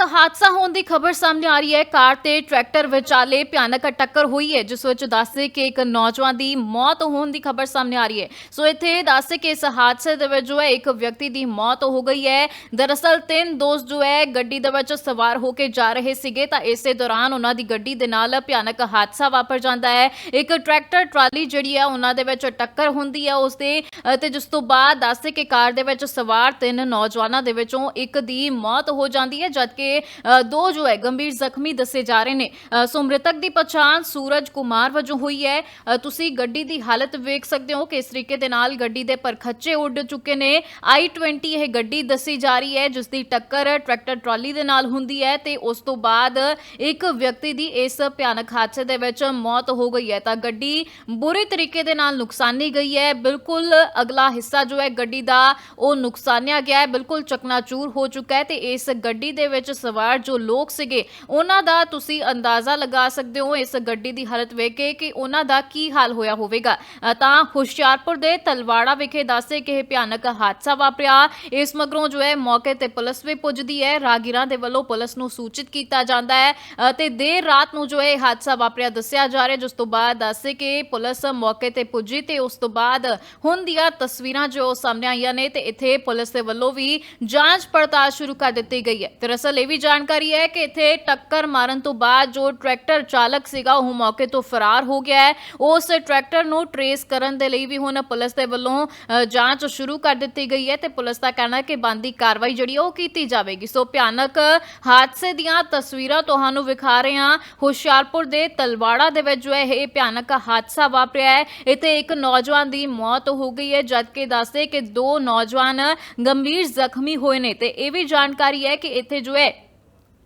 ਹਾਦਸਾ ਹੋਣ ਦੀ ਖਬਰ ਸਾਹਮਣੇ ਆ ਰਹੀ ਹੈ। ਕਾਰ ਤੇ ਟਰੈਕਟਰ ਵਿਚਾਲੇ ਭਿਆਨਕ ਟੱਕਰ ਹੋਈ ਹੈ, ਜਿਸ ਵਿੱਚ ਦੱਸਦੇ ਕਿ ਇੱਕ ਨੌਜਵਾਨ ਦੀ ਮੌਤ ਹੋਣ ਦੀ ਖਬਰ ਸਾਹਮਣੇ ਆ ਰਹੀ ਹੈ। ਸੋ ਇੱਥੇ ਦੱਸਦੇ ਕਿ ਇਸ ਹਾਦਸੇ ਦੇ ਵਿੱਚ ਜੋ ਹੈ, ਇੱਕ ਵਿਅਕਤੀ ਦੀ ਮੌਤ ਹੋ ਗਈ ਹੈ। ਦਰਅਸਲ ਤਿੰਨ ਦੋਸਤ ਜੋ ਹੈ, ਗੱਡੀ ਦੇ ਵਿੱਚ ਸਵਾਰ ਹੋ ਕੇ ਜਾ ਰਹੇ ਸੀਗੇ, ਤਾਂ ਇਸੇ ਦੌਰਾਨ ਉਹਨਾਂ ਦੀ ਗੱਡੀ ਦੇ ਨਾਲ ਭਿਆਨਕ ਹਾਦਸਾ ਵਾਪਰ ਜਾਂਦਾ ਹੈ। ਇੱਕ ਟਰੈਕਟਰ ਟਰਾਲੀ ਜਿਹੜੀ ਹੈ, ਉਹਨਾਂ ਦੇ ਵਿੱਚ ਟੱਕਰ ਹੁੰਦੀ ਹੈ ਉਸ ਦੇ ਤੇ ਜਿਸ ਤੋਂ ਬਾਅਦ ਦੱਸਦੇ ਕਿ ਕਾਰ ਦੇ ਵਿੱਚ ਸਵਾਰ ਤਿੰਨ ਨੌਜਵਾਨਾਂ ਦੇ ਵਿੱਚੋਂ ਇੱਕ ਦੀ ਮੌਤ ਹੋ ਜਾਂਦੀ ਹੈ, ਜਦਕਿ ਅ, ਦੋ ਜੋ ਹੈ ਗੰਭੀਰ ਜ਼ਖਮੀ ਦੱਸੇ ਜਾ ਰਹੇ ਨੇ। ਸੋ ਮ੍ਰਿਤਕ ਦੀ ਪਛਾਣ ਸੂਰਜ ਕੁਮਾਰ ਵਜੋਂ ਹੋਈ ਹੈ। ਤੁਸੀਂ ਗੱਡੀ ਦੀ ਹਾਲਤ ਵੇਖ ਸਕਦੇ ਹੋ ਕਿਸ ਤਰੀਕੇ ਦੇ ਨਾਲ ਗੱਡੀ ਦੇ ਪਰਖੱਚੇ ਉੱਡ ਚੁੱਕੇ ਨੇ। i20 ਇਹ ਗੱਡੀ ਦੱਸੀ ਜਾ ਰਹੀ ਹੈ ਜਿਸ ਦੀ ਟੱਕਰ ਟਰੈਕਟਰ ਟਰਾਲੀ ਦੇ ਨਾਲ ਹੁੰਦੀ ਹੈ ਤੇ ਉਸ ਤੋਂ ਬਾਅਦ ਇੱਕ ਵਿਅਕਤੀ ਦੀ ਇਸ ਭਿਆਨਕ ਹਾਦਸੇ ਦੇ ਵਿੱਚ ਮੌਤ ਹੋ ਗਈ ਹੈ। ਤਾਂ ਗੱਡੀ ਬੁਰੇ ਤਰੀਕੇ ਦੇ ਨਾਲ ਨੁਕਸਾਨੀ ਗਈ ਹੈ। ਬਿਲਕੁਲ ਅਗਲਾ ਹਿੱਸਾ ਜੋ ਹੈ ਗੱਡੀ ਦਾ ਉਹ ਨੁਕਸਾਨਿਆ ਗਿਆ ਹੈ। ਬਿਲਕੁਲ ਚਕਨਾਚੂਰ ਹੋ ਚੁੱਕਾ ਹੈ ਤੇ ਇਸ ਗੱਡੀ ਦੇ ਵਿੱਚ ਸਵਾਰ ਜੋ ਲੋਕ ਸੀਗੇ, ਉਹਨਾਂ ਦਾ ਤੁਸੀਂ ਅੰਦਾਜ਼ਾ ਲਗਾ ਸਕਦੇ ਹੋ ਇਸ ਗੱਡੀ ਦੀ ਹਾਲਤ ਵੇਖ ਕੇ ਕਿ ਉਹਨਾਂ ਦਾ ਕੀ ਹਾਲ ਹੋਇਆ ਹੋਵੇਗਾ। ਤਾਂ ਹੁਸ਼ਿਆਰਪੁਰ ਦੇ ਤਲਵਾੜਾ ਵਿਖੇ ਦੱਸੇ ਕਿ ਇਹ ਭਿਆਨਕ ਹਾਦਸਾ ਵਾਪਰਿਆ। ਇਸ ਮਗਰੋਂ ਜੋ ਹੈ ਮੌਕੇ ਤੇ ਪੁਲਿਸ ਵੀ ਪੁੱਜਦੀ ਹੈ। ਰਾਗੀਰਾਂ ਦੇ ਵੱਲੋਂ ਪੁਲਿਸ ਨੂੰ ਸੂਚਿਤ ਕੀਤਾ ਜਾਂਦਾ ਹੈ। ਤੇ ਦੇਰ ਰਾਤ ਨੂੰ ਜੋ ਹੈ ਇਹ ਹਾਦਸਾ ਵਾਪਰਿਆ, ਦੱਸਿਆ ਜਾ ਰਿਹਾ, ਜਿਸ ਤੋਂ ਬਾਅਦ ਦੱਸੇ ਕਿ ਪੁਲਿਸ ਮੌਕੇ ਤੇ ਪੁੱਜੀ ਤੇ ਉਸ ਤੋਂ ਬਾਅਦ ਹੁਣ ਦੀਆਂ ਤਸਵੀਰਾਂ ਜੋ ਸਾਹਮਣੇ ਆਈਆਂ ਨੇ, ਤੇ ਇੱਥੇ ਪੁਲਿਸ ਦੇ ਵੱਲੋਂ ਵੀ ਜਾਂਚ ਪੜਤਾਲ ਸ਼ੁਰੂ ਕਰ ਦਿੱਤੀ ਗਈ ਹੈ। ਦਰਅਸਲ ਇਹ ਵੀ ਜਾਣਕਾਰੀ ਹੈ ਕਿ ਇੱਥੇ ਟੱਕਰ ਮਾਰਨ ਤੋਂ ਬਾਅਦ ਜੋ ਟਰੈਕਟਰ ਚਾਲਕ ਸੀਗਾ, ਉਹ ਮੌਕੇ ਤੋਂ ਫਰਾਰ ਹੋ ਗਿਆ ਹੈ। ਉਸ ਟਰੈਕਟਰ ਨੂੰ ਟਰੇਸ ਕਰਨ ਦੇ ਲਈ ਵੀ ਹੁਣ ਪੁਲਿਸ ਦੇ ਵੱਲੋਂ ਜਾਂਚ ਸ਼ੁਰੂ ਕਰ ਦਿੱਤੀ ਗਈ ਹੈ ਤੇ ਪੁਲਿਸ ਦਾ ਕਹਿਣਾ ਹੈ ਕਿ ਬੰਦੀ ਕਾਰਵਾਈ ਜਿਹੜੀ ਹੈ ਉਹ ਕੀਤੀ ਜਾਵੇਗੀ। ਸੋ ਭਿਆਨਕ ਹਾਦਸੇ ਦੀਆਂ ਤਸਵੀਰਾਂ ਤੁਹਾਨੂੰ ਵਿਖਾ ਰਹੇ ਹਾਂ। ਹੁਸ਼ਿਆਰਪੁਰ ਦੇ ਤਲਵਾੜਾ ਦੇ ਵਿੱਚ ਜੋ ਹੈ, ਇਹ ਭਿਆਨਕ ਹਾਦਸਾ ਵਾਪਰਿਆ ਹੈ। ਇੱਥੇ ਇੱਕ ਨੌਜਵਾਨ ਦੀ ਮੌਤ ਹੋ ਗਈ ਹੈ, ਜਦਕਿ ਦੱਸਦੇ ਕਿ ਦੋ ਨੌਜਵਾਨ ਗੰਭੀਰ ਜ਼ਖਮੀ ਹੋਏ ਨੇ ਤੇ ਇਹ ਵੀ ਜਾਣਕਾਰੀ ਹੈ ਕਿ ਇੱਥੇ ਜੋ ਹੈ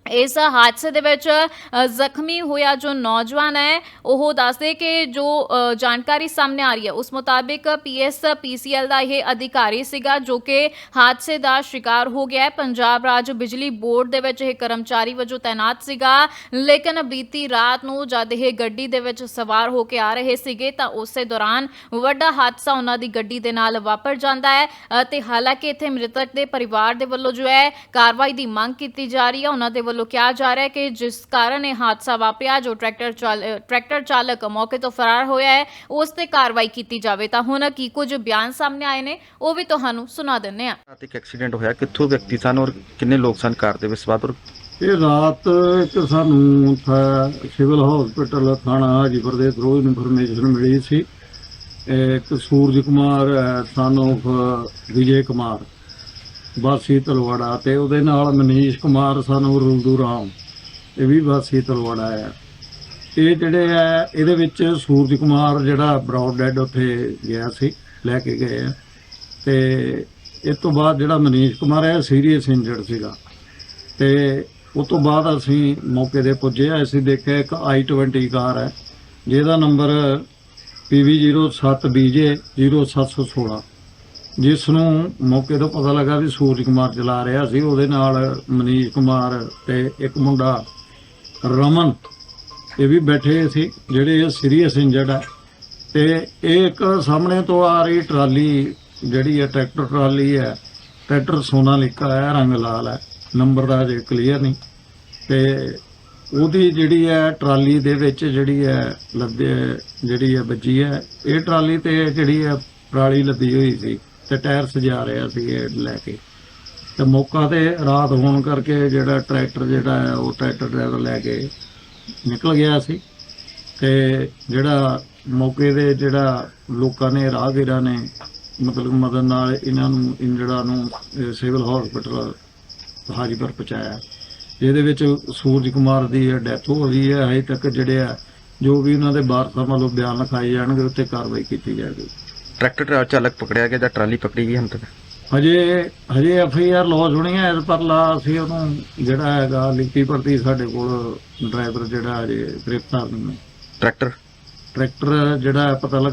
ਇਸ ਹਾਦਸੇ ਦੇ ਵਿੱਚ ਜ਼ਖਮੀ ਹੋਇਆ ਜੋ ਨੌਜਵਾਨ ਹੈ ਉਹ ਦੱਸਦੇ ਕਿ ਜੋ ਜਾਣਕਾਰੀ ਸਾਹਮਣੇ ਆ ਰਹੀ ਹੈ ਉਸ ਮੁਤਾਬਿਕ ਪੀਐਸ ਪੀਸੀਐਲ ਦਾ ਇਹ ਅਧਿਕਾਰੀ ਸੀਗਾ ਜੋ ਕਿ ਹਾਦਸੇ ਦਾ ਸ਼ਿਕਾਰ ਹੋ ਗਿਆ ਹੈ। ਪੰਜਾਬ ਰਾਜ ਬਿਜਲੀ ਬੋਰਡ ਦੇ ਵਿੱਚ ਇਹ ਕਰਮਚਾਰੀ ਵਜੋਂ ਤਾਇਨਾਤ ਸੀਗਾ ਲੇਕਿਨ ਬੀਤੀ ਰਾਤ ਨੂੰ ਜਦ ਇਹ ਗੱਡੀ ਦੇ ਵਿੱਚ ਸਵਾਰ ਹੋ ਕੇ ਆ ਰਹੇ ਸੀਗੇ ਤਾਂ ਉਸੇ ਦੌਰਾਨ ਵੱਡਾ ਹਾਦਸਾ ਉਹਨਾਂ ਦੀ ਗੱਡੀ ਦੇ ਨਾਲ ਵਾਪਰ ਜਾਂਦਾ ਹੈ ਅ, ਤੇ ਹਾਲਾਂਕਿ ਇੱਥੇ ਮ੍ਰਿਤਕ ਦੇ ਪਰਿਵਾਰ ਦੇ ਵੱਲੋਂ ਜੋ ਹੈ ਕਾਰਵਾਈ ਦੀ ਮੰਗ ਕੀਤੀ ਜਾ ਰਹੀ ਹੈ। ਉਹਨਾਂ ਦੇ ਵੱਲੋਂ ਕਿਹਾ ਜਾ ਰਿਹਾ ਹੈ ਕਿ ਜਿਸ ਕਾਰਨ ਇਹ ਹਾਦਸਾ ਵਾਪਰਿਆ ਜੋ ਟਰੈਕਟਰ ਟਰੈਕਟਰ ਚਾਲਕ ਮੌਕੇ ਤੋਂ ਫਰਾਰ ਹੋਇਆ ਹੈ ਉਸ ਤੇ ਕਾਰਵਾਈ ਕੀਤੀ ਜਾਵੇ। ਤਾਂ ਹੁਣ ਕੀ ਕੁਝ ਬਿਆਨ ਸਾਹਮਣੇ ਆਏ ਨੇ ਉਹ ਵੀ ਤੁਹਾਨੂੰ ਸੁਣਾ ਦਿੰਨੇ ਆ ਰਾਤ ਇੱਕ ਐਕਸੀਡੈਂਟ ਹੋਇਆ ਕਿੱਥੋਂ ਵਿਅਕਤੀ ਸਨ ਔਰ ਕਿੰਨੇ ਲੋਕ ਸਨ ਕਾਰ ਦੇ ਵਿੱਚ? ਸਵਾਰ ਔਰ ਇਹ ਰਾਤ ਇੱਕ ਸਾਨੂੰ ਥਾ ਸਿਵਲ ਹਸਪੀਟਲ ਥਾਣਾ ਹਾਜੀਪੁਰ ਦੇ ਥਰੂ ਇਨਫੋਰਮੇਸ਼ਨ ਮਿਲੀ ਸੀ। ਇੱਕ ਸੂਰਜ ਕੁਮਾਰ ਸਨ ਵਿਜੇ ਕੁਮਾਰ। ਵਾਸੀ ਤਲਵਾੜਾ ਤੇ ਉਹਦੇ ਨਾਲ ਮਨੀਸ਼ ਕੁਮਾਰ ਸਨ ਰੁਲਦੂ ਰਾਮ, ਇਹ ਵੀ ਵਾਸੀ ਤਲਵਾੜਾ ਆ ਇਹ ਜਿਹੜੇ ਆ ਇਹਦੇ ਵਿੱਚ ਸੂਰਜ ਕੁਮਾਰ ਜਿਹੜਾ ਬਰਾਊਡ ਡੈਡ ਉੱਥੇ ਗਿਆ ਸੀ, ਲੈ ਕੇ ਗਏ ਆ। ਤੇ ਇਸ ਤੋਂ ਬਾਅਦ ਜਿਹੜਾ ਮਨੀਸ਼ ਕੁਮਾਰ ਹੈ ਸੀਰੀਅਸ ਇੰਜਰਡ ਸੀਗਾ। ਤੇ ਉਸ ਤੋਂ ਬਾਅਦ ਅਸੀਂ ਮੌਕੇ ਤੇ ਪੁੱਜੇ ਆ, ਅਸੀਂ ਦੇਖਿਆ ਇੱਕ i20 ਕਾਰ ਹੈ, ਜਿਹਦਾ ਨੰਬਰ PV07BJ 0716 ਜਿਸ ਨੂੰ ਮੌਕੇ ਤੋਂ ਪਤਾ ਲੱਗਾ ਵੀ ਸੂਰਜ ਕੁਮਾਰ ਚਲਾ ਰਿਹਾ ਸੀ, ਉਹਦੇ ਨਾਲ ਮਨੀਸ਼ ਕੁਮਾਰ ਤੇ ਇੱਕ ਮੁੰਡਾ ਰਮਨ, ਇਹ ਵੀ ਬੈਠੇ ਸੀ, ਜਿਹੜੇ ਸੀਰੀਅਸ ਇੰਜਰਡ ਹੈ ਤੇ ਇਹ ਇੱਕ ਸਾਹਮਣੇ ਤੋਂ ਆ ਰਹੀ ਟਰਾਲੀ, ਜਿਹੜੀ ਹੈ ਟਰੈਕਟਰ ਟਰਾਲੀ ਹੈ, ਟਰੈਕਟਰ ਸੋਨਾ ਸੋਨਾਲੀਕਾ ਹੈ, ਰੰਗ ਲਾਲ ਹੈ, ਨੰਬਰ ਦਾ ਜੇ ਕਲੀਅਰ ਨਹੀਂ। ਤੇ ਉਹਦੀ ਜਿਹੜੀ ਹੈ ਟਰਾਲੀ ਦੇ ਵਿੱਚ ਜਿਹੜੀ ਹੈ ਲੱਦੇ, ਜਿਹੜੀ ਹੈ ਵੱਜੀ ਹੈ, ਇਹ ਟਰਾਲੀ ਤੇ ਜਿਹੜੀ ਹੈ ਪਰਾਲੀ ਲੱਦੀ ਹੋਈ ਸੀ। ਤੇ ਟਾਇਰ ਸਜਾ ਰਿਹਾ ਸੀ ਇਹ ਲੈ ਕੇ। ਤੇ ਮੌਕਾ ਤੇ ਰਾਤ ਹੋਣ ਕਰਕੇ ਜਿਹੜਾ ਟਰੈਕਟਰ ਜਿਹੜਾ ਹੈ, ਉਹ ਟਰੈਕਟਰ ਡਰਾਈਵਰ ਲੈ ਕੇ ਨਿਕਲ ਗਿਆ ਸੀ। ਤੇ ਜਿਹੜਾ ਮੌਕੇ ਦੇ ਜਿਹੜਾ ਲੋਕਾਂ ਨੇ, ਰਾਹਗੀਰਾਂ ਨੇ, ਮਤਲਬ ਮਦਦ ਨਾਲ ਇਹਨਾਂ ਨੂੰ ਇੰਜੜਾ ਨੂੰ ਸਿਵਲ ਹਸਪੀਟਲ ਹਾਜੀਪੁਰ ਪਹੁੰਚਾਇਆ। ਜਿਹਦੇ ਵਿੱਚ ਸੂਰਜ ਕੁਮਾਰ ਦੀ ਡੈਥ ਹੋ ਗਈ ਹੈ। ਹਜੇ ਤੱਕ ਜਿਹੜੇ ਆ, ਜੋ ਵੀ ਉਹਨਾਂ ਦੇ ਵਾਰਸਾਂ ਵੱਲੋਂ ਬਿਆਨ ਲਿਖਾਏ ਜਾਣਗੇ, ਉੱਤੇ ਕਾਰਵਾਈ ਕੀਤੀ ਜਾਏਗੀ। ਟਰੈਕਟਰ ਟਰਾ- ਚਾਲਕ ਪਕੜਿਆ ਗਿਆ ਜਾਂ ਟਰਾਲੀ ਪਕੜੀ ਗਈ ਹੁਣ ਤੱਕ? ਹਜੇ ਹਜੇ ਐਫ ਆਈ ਆਰ ਲੌਜ ਹੋਣੀ ਹੈ ਇਸ ਪਰਲਾ ਅਸੀਂ ਉਹਨੂੰ ਜਿਹੜਾ ਹੈਗਾ ਲਿਖਤੀ ਭਰਤੀ ਸਾਡੇ ਕੋਲ ਡਰਾਈਵਰ ਜਿਹੜਾ ਹਜੇ ਗ੍ਰਿਫਤਾਰ ਨਹੀਂ ਹੈ। ਟਰੈਕਟਰ? ਟਰੈਕਟਰ ਜਿਹੜਾ ਪਤਾ ਲੱਗ